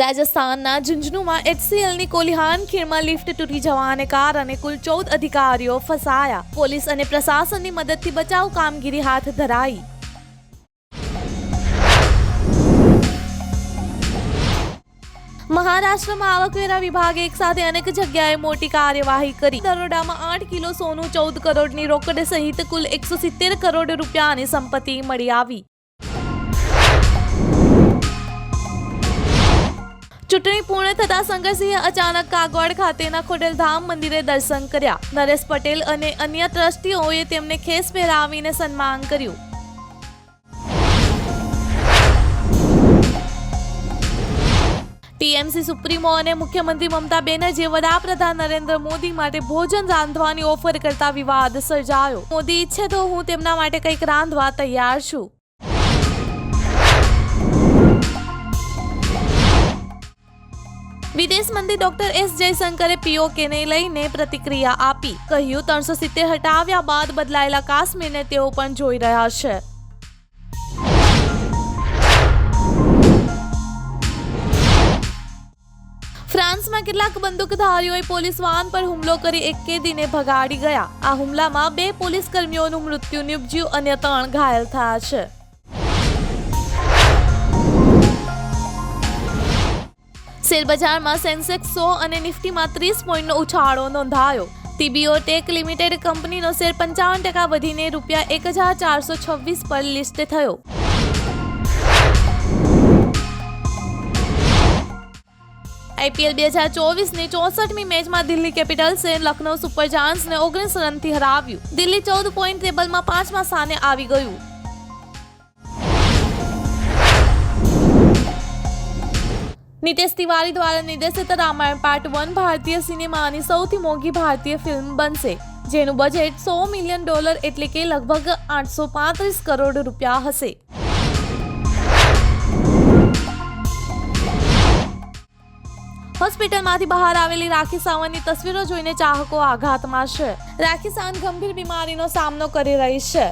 રાજસ્થાનના ઝુંઝુનુમાં એચસીએલની કોલિહાન, ખીણમાં લિફ્ટ તૂટી જવાને કારણે કુલ ચૌદ અધિકારીઓ ફસાયા. પોલીસ અને પ્રશાસનની મદદથી બચાવ કામગીરી હાથ ધરાઈ. મહારાષ્ટ્રમાં આવકવેરા વિભાગે એક સાથે અનેક જગ્યાએ મોટી કાર્યવાહી કરી. દરોડામાં આઠ કિલો સોનું, ચૌદ કરોડની રોકડ સહિત કુલ એકસો સિત્તેર કરોડ રૂપિયાની સંપત્તિ મળી આવી. ચૂંટણી પૂર્ણ થતા શંકરસિંહે અચાનક કાગવાડ ખાતેના ખોડલધામ મંદિરે દર્શન કર્યા. નરેશ પટેલ અને અન્ય ટ્રસ્ટીઓએ તેમને ખેસ પહેરાવીને સન્માન કર્યું. ટીએમસી સુપ્રીમો અને મુખ્યમંત્રી મમતા બેનર્જીએ વડાપ્રધાન નરેન્દ્ર મોદી માટે ભોજન રાંધવાની ઓફર કરતા વિવાદ સર્જાયો. મોદી ઈચ્છે તો હું તેમના માટે કંઈક રાંધવા તૈયાર છું. વિદેશ મંત્રી ડોક્ટર એસ જયશંકરે પીઓકેને લઈને પ્રતિક્રિયા આપી. કહ્યું, ત્રણસો સિત્તેર હટાવ્યા બાદ બદલાયેલા કાશ્મીરને તેઓ પણ જોઈ રહ્યા છે. ફ્રાન્સમાં કેટલાક બંદૂકધારીઓએ પોલીસ વાહન પર હુમલો કરી એક કેદીને ભગાડી ગયા. આ હુમલામાં બે પોલીસ કર્મીઓનું મૃત્યુ નિપજ્યું અને ત્રણ ઘાયલ થયા છે. શેરબજારમાં સેન્સેક્સ સો અને નિફ્ટીમાં ત્રીસ પોઈન્ટનો ઉછાળો નોંધાયો. ટીબીઓ ટેક લિમિટેડ કંપનીનો શેર પંચાવન ટકા વધીને રૂપિયા એક હજાર ચારસો છવ્વીસ પર લિસ્ટ થયો. આઈપીએલ બે હજાર ચોવીસની ચોસઠમી મેચમાં દિલ્હી કેપિટલ્સે લખનૌ સુપર જાયન્ટ્સને ઓગણીસ રનથી હરાવ્યું. દિલ્હી ચૌદ પોઈન્ટ ટેબલમાં પાંચમા સ્થાને આવી ગયું. નિતેશ તિવારી દ્વારા નિર્દેશિત રામાયણ પાર્ટ વન ભારતીય સિનેમાની સૌથી મોંઘી ભારતીય ફિલ્મ બનશે, જેનું બજેટ સો મિલિયન ડોલર એટલે કે લગભગ આઠસો પાંત્રીસ કરોડ રૂપિયા હશે. હોસ્પિટલમાંથી બહાર આવેલી રાખી સાવંતની તસવીરો જોઈને ચાહકો આઘાતમાં છે. રાખી સાવંત ગંભીર બીમારીનો સામનો કરી રહી છે.